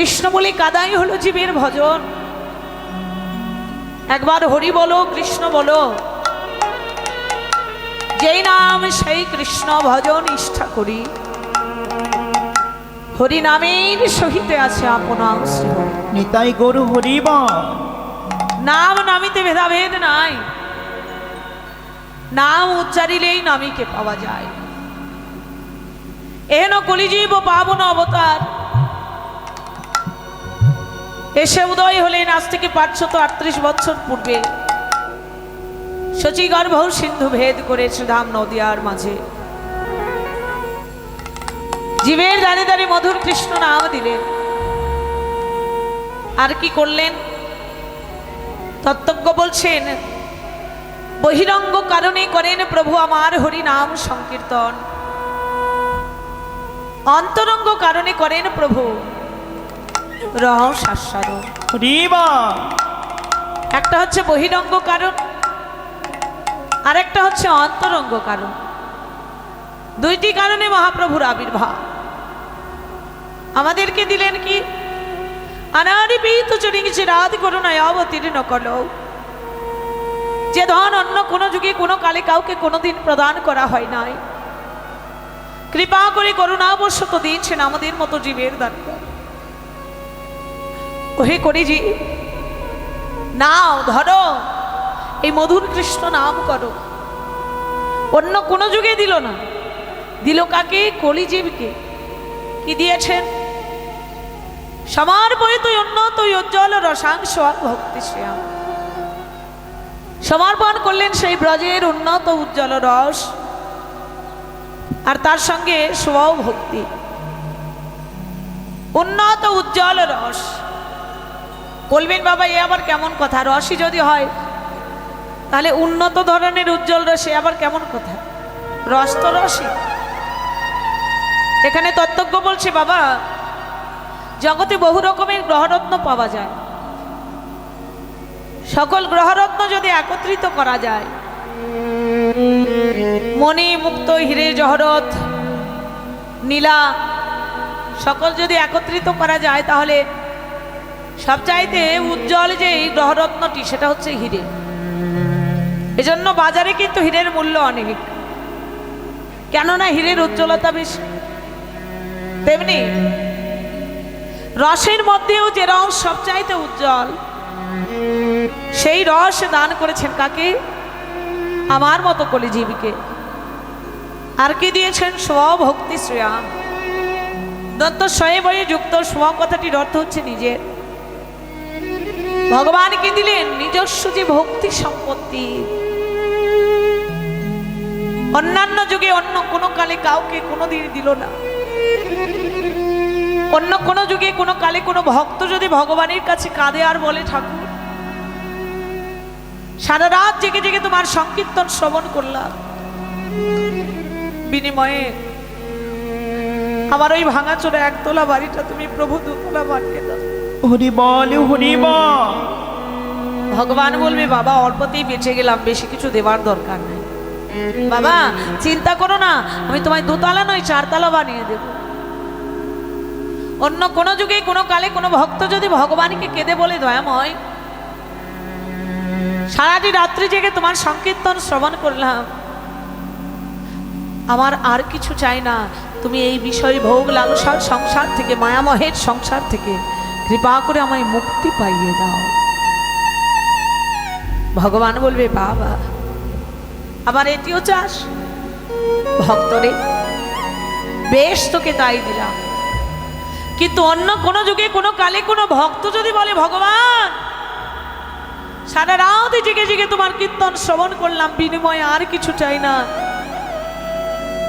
কৃষ্ণ বলে কাদাই হলো জীবের ভজন। একবার হরি বলো কৃষ্ণ বলো। যেই নাম সেই কৃষ্ণ ভজন ইষ্ঠা করি। হরি নামের সহিতে আছে আপনার নিতাই গরু হরিবা। নাম নামিতে ভেদাভেদ নাই। নাম উচ্চারিলেই নামিকে পাওয়া যায়। এহেন কলিজীব পাবন অবতার। এসে উদয় হলেন আজ থেকে পাঁচশত আটত্রিশ বছর পূর্বে। শচীগর্ভ সিন্ধু ভেদ করেছে ধাম নদিয়ার মাঝে। জীবের দাঁড়িয়ে দাঁড়িয়ে মধুর কৃষ্ণ নাম দিলেন। আর কি করলেন? তত্ত্বজ্ঞ বলছেন, বহিরঙ্গ কারণে করেন প্রভু আমার হরি নাম সংকীর্তন। অন্তরঙ্গ কারণে করেন প্রভু রহস আস্বাদন একটা হচ্ছে বহিরঙ্গ কারণ আরেকটা হচ্ছে অন্তরঙ্গ কারণ। দুইটি কারণে মহাপ্রভুর আবির্ভাব। আমাদেরকে দিলেন কি? অনারিপিত চরিংছে রাত করুণায় অবতীর্ণ করল যে ধন অন্য কোনো যুগে কোনো কালে কাউকে কোনোদিন প্রদান করা হয় নাই। কৃপা করে করুণাবশত দিয়েছেন আমাদের মতো জীবের দান। ওহে করি জি নাও, ধরো, এই মধুর কৃষ্ণ নাম করো। অন্য কোনো যুগে দিল না। দিল কাকে? কলিজীবকে। কি দিয়েছেন? সমর্পিত উন্নত উজ্জ্বল রসাংশ ভক্তি শ্যাম সমর্পণ করলেন সেই ব্রজের উন্নত উজ্জ্বল রস, আর তার সঙ্গে স্ব ভক্তি। উন্নত উজ্জ্বল রস। বলবেন, বাবা, এ আবার কেমন কথা? রসই যদি হয়, তাহলে উন্নত ধরনের উজ্জ্বল রসে আবার কেমন কথা? রস তো রসই। এখানে তত্ত্বজ্ঞ বলছে, বাবা, জগতে বহু রকমের গ্রহরত্ন পাওয়া যায়। সকল গ্রহরত্ন যদি একত্রিত করা যায়, মণি, মুক্ত, হিরে, জহরত, নীলা, সকল যদি একত্রিত করা যায়, তাহলে সবচাইতে উজ্জ্বল যে এই গ্রহরত্নটি, সেটা হচ্ছে হিরে। এজন্য বাজারে কিন্তু হীরের মূল্য অনেক। কেননা হীরের উজ্জ্বলতা বেশি। তেমনি রসের মধ্যেও যে রস সবচাইতে উজ্জ্বল, সেই রস দান করেছেন কাকে? আমার মতো কলিজীবীকে। আর কি দিয়েছেন? স্বভক্তি শ্রেয়াম দত্ত স্বয়ে যুক্ত। স্ব কথাটির অর্থ হচ্ছে নিজের। ভগবান কি দিলেন? নিজস্ব যে ভক্তি সম্পত্তি। অন্যান্য যুগে অন্য কোনো কালে কাউকে কোনোদিন দিল না। অন্য কোনো যুগে কোনো কালে কোনো ভক্ত যদি ভগবানের কাছে কাঁদে আর বলে, ঠাকুর, সারা রাত জেগে জেগে তোমার সংকীর্তন শ্রবণ করলাম। বিনিময়ে আমার ওই ভাঙাচোরা একতলা বাড়িটা তুমি প্রভু দুতলা বানিয়ে দাও। হরি বল হরিবা ভগবান বলবে, বাবা, অল্পতেই বেঁচে গেলাম, বেশি কিছু দেওয়ার দরকার নেই। বাবা, চিন্তা করো না, আমি তোমায় দোতলা নয়, চারতলা বানিয়ে দেব। অন্য কোনো যুগে, কোনো কালে, কোনো ভক্ত যদি ভগবানকে কেঁদে বলে, দয়াময়, সারাটি রাত্রি জেগে তোমার সংকীর্তন শ্রবণ করলাম। আমার আর কিছু চাই না। তুমি এই বিষয় ভোগ লালসার সংসার থেকে, মায়ামহের সংসার থেকে কৃপা করে আমায় মুক্তি পাইয়ে দাও। ভগবান বলবে, বাবা, আবার এটিও চাস? ভক্তরে, বেশ তোকে তাই দিলাম। কিন্তু অন্য কোনো যুগে, কোনো কালে কোনো ভক্ত যদি বলে, ভগবান, সারা রাত জেগে জেগে তোমার কীর্তন শ্রবণ করলাম, বিনিময়ে আর কিছু চাই না।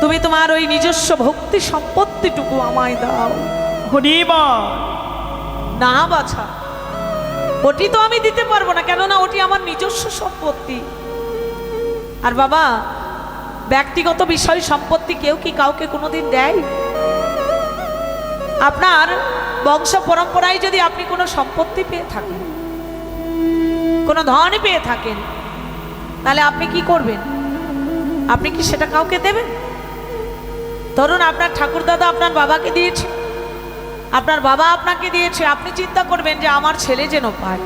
তুমি তোমার ওই নিজস্ব ভক্তি সম্পত্তিটুকু আমায় দাও। হরিবা না বাছা। ওটি তো আমি দিতে পারব না, কেননা ওটি আমার নিজস্ব সম্পত্তি। আর বাবা, ব্যক্তিগত বিষয় সম্পত্তি কেউ কি কাউকে কোনোদিন দেয়? আপনার বংশ পরম্পরায় যদি আপনি কোনো সম্পত্তি পেয়ে থাকেন, কোনো ধন পেয়ে থাকেন, তাহলে আপনি কি করবেন? আপনি কি সেটা কাউকে দেবেন? ধরুন আপনার ঠাকুর দাদা আপনার বাবাকে দিয়েছে। আপনার বাবা আপনাকে দিয়েছে, আপনি চিন্তা করবেন যে আমার ছেলে যেন পায়।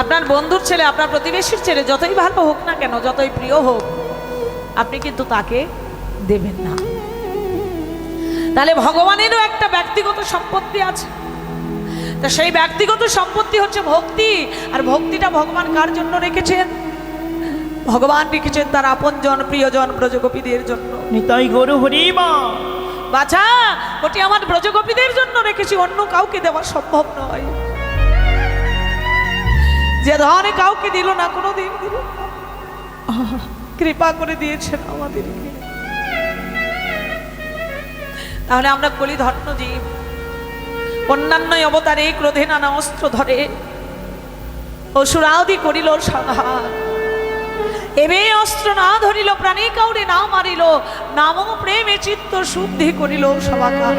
আপনার বন্ধুর ছেলে, আপনার প্রতিবেশীর ছেলে, যতই ভালো হোক না কেন, যতই প্রিয় হোক, আপনি কিন্তু তাকে দেবেন না। তাহলে ভগবানেরও একটা ব্যক্তিগত সম্পত্তি আছে। তা সেই ব্যক্তিগত সম্পত্তি হচ্ছে ভক্তি, আর ভক্তিটা ভগবান কার জন্য রেখেছেন? ভগবান রেখেছেন তার আপনজন, প্রিয়জন, ব্রজগোপীদের জন্য। নিতাই গরু হরিবল বাছা ওটি আমার ব্রজগোপীদের জন্য রেখেছি, অন্য কাউকে দেওয়া সম্ভব নয়। যে ধনে কাউকে দিল না কোনো দিন দিল কৃপা করে দিয়েছেন আমাদেরকে। তাহলে আমরা কলি ধন্য জীব। অন্যান্য অবতারে, ক্রোধে নানা অস্ত্র ধরে, অসুরাদি করিল সংহার এবে অস্ত্র না ধরিল, প্রাণী কাউরে না মারিল নাম প্রেমে চিত্ত শুদ্ধি করিল সবাকার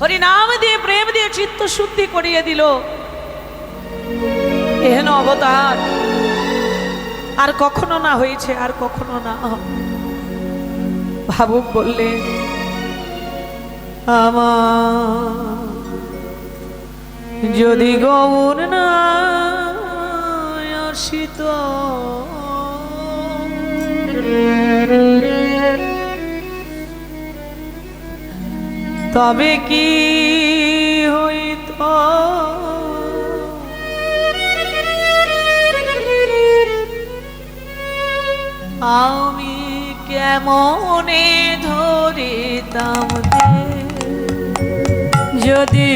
হরি নাম দিয়ে প্রেম দিয়ে চিত্ত শুদ্ধি করিয়ে দিল। এহেন অবতার আর কখনো না হয়েছে, আর কখনো না। ভাবুক বললে, আমার যদি গৌর না আসিত তবে কি হইত? আমি কেমনে ধরিতাম যদি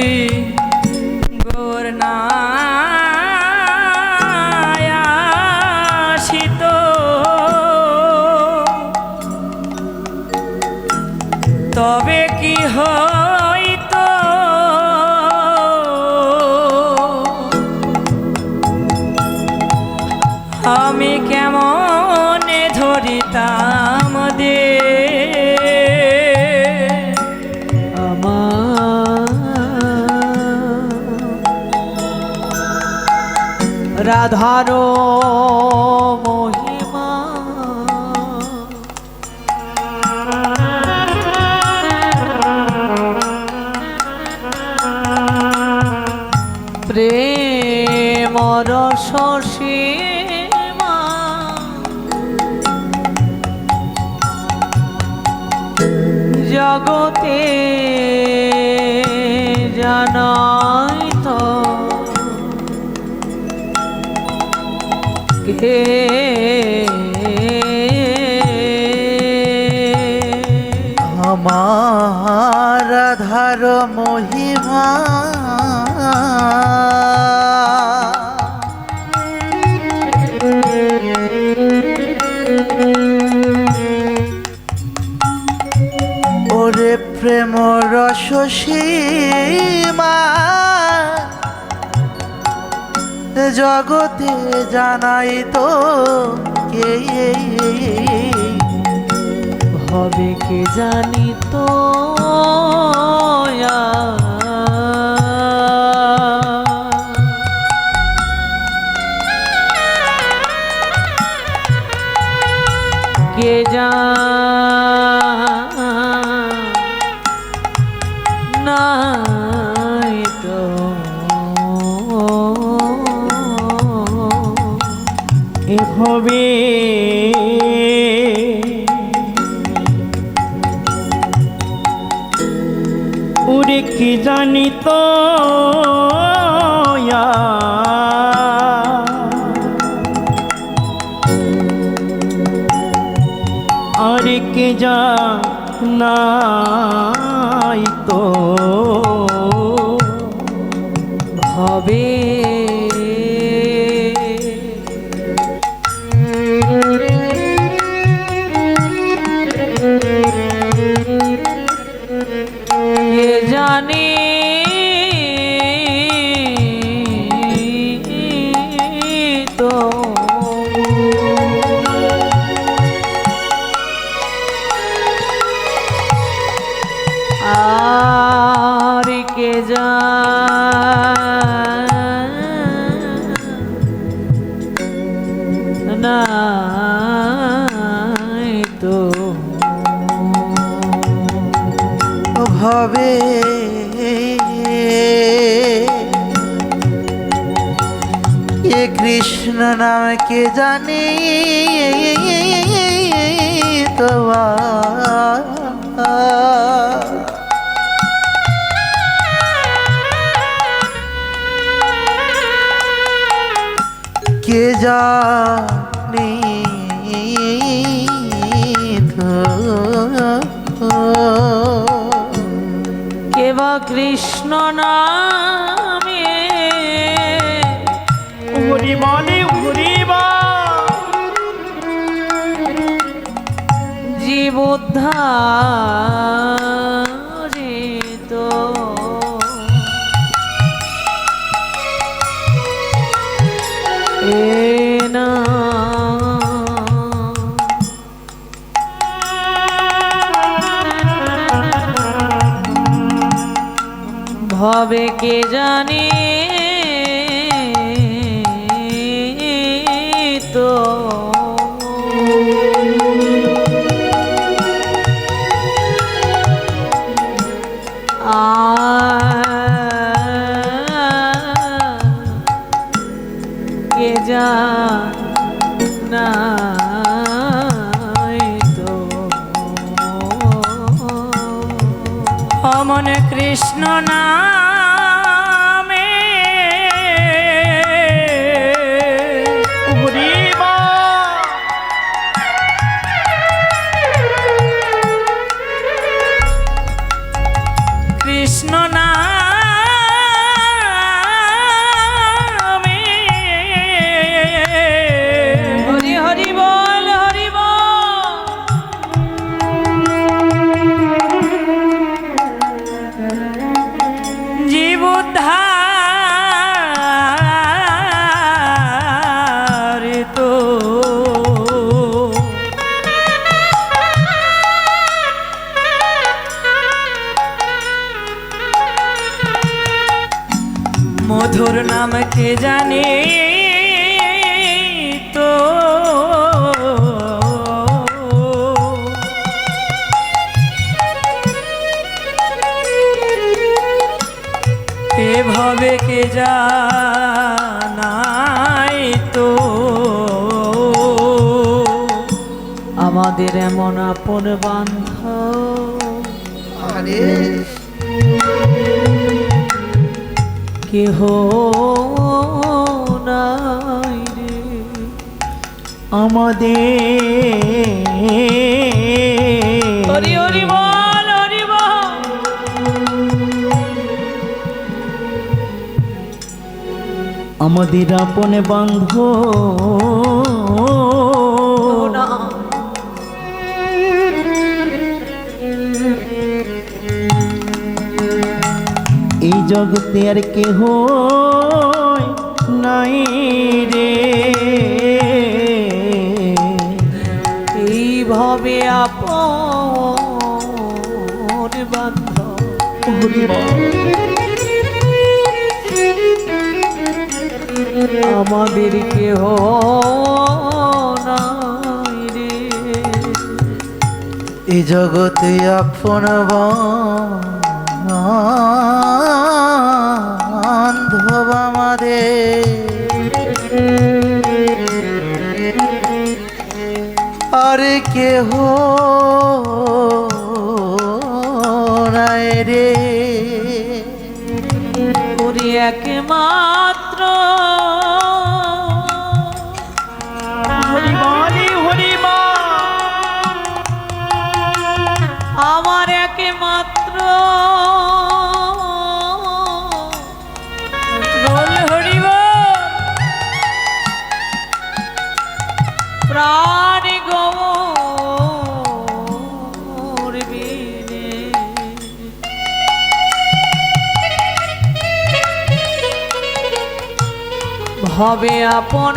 রাধার মহিমা। প্রেম রস সীমা রাধার মহিমা। ওরে প্রেম রস সীমা জগতে জানাই তো কে। হবে কে জানি তো যা নাই জানি তোমার কে জানি তো কে বা কৃষ্ণ নামে জীবোদ্ধারিত। না। ভবে কে জানে কৃষ্ণ মধুর নাম কে জানে তো? এভাবে কে জানাই তো? আমাদের এমন আপন বান্ধব। আরে। কেহ নাই রে। আমাদের হরি হরি বল হরি বল। আমাদের আপন বান্ধব এই জগতে আর কেহ নাই রে। এইভাবে আপন। আমাদের কেহ নাই রে। এই জগতে আপন বান্ধব। আমাদের। আরে কেহ রে। কে একমাত্র ভবে আপন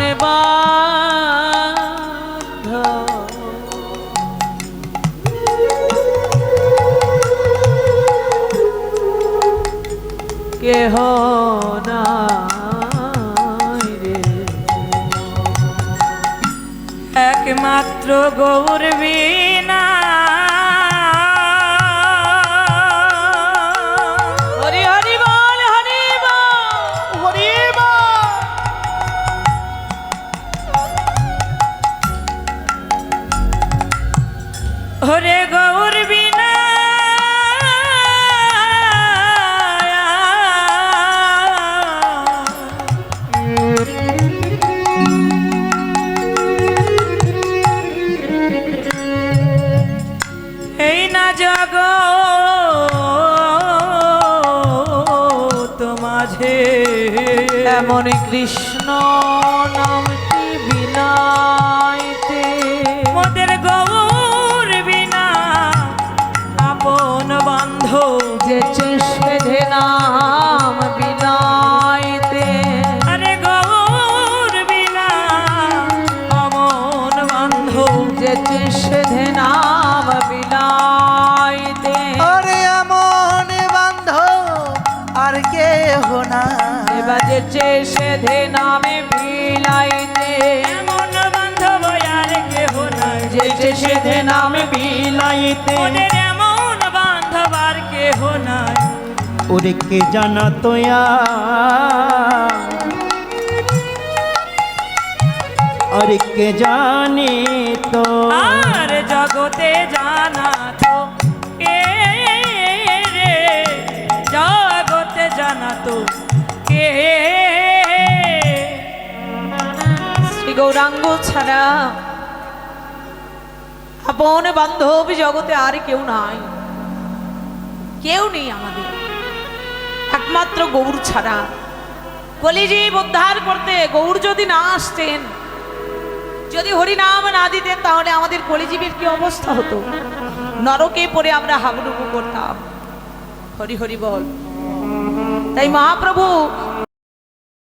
কেহ রে। একমাত্র গৌর এমন কৃষ্ণ নামটি বিনাইতে? মোদের গৌর বিনা আপন বান্ধব যে আর কেহ না এবার যে চেষে নামে বিলাইতে। এমন বান্ধব আর কেহ নাই। যে চেষে নামে বিলাইতে। এমন বান্ধব আর কেহ নাই। ওরে কে জানা তোয়া আরে কে জানে তো? আর জগতে জানা তো শ্রী গৌরাঙ্গ ছাড়া আপন বান্ধব জগতে আর কেউ নাই। কেউ নেই আমাদের। একমাত্র গৌর ছাড়া। কলিজীব উদ্ধার করতে গৌর যদি না আসতেন, যদি হরিনাম না দিতেন, তাহলে আমাদের কলিজীবের কি অবস্থা হতো? নরকে পড়ে আমরা হাবুডুবু করতাম। হরি হরি বল। তাই মহাপ্রভু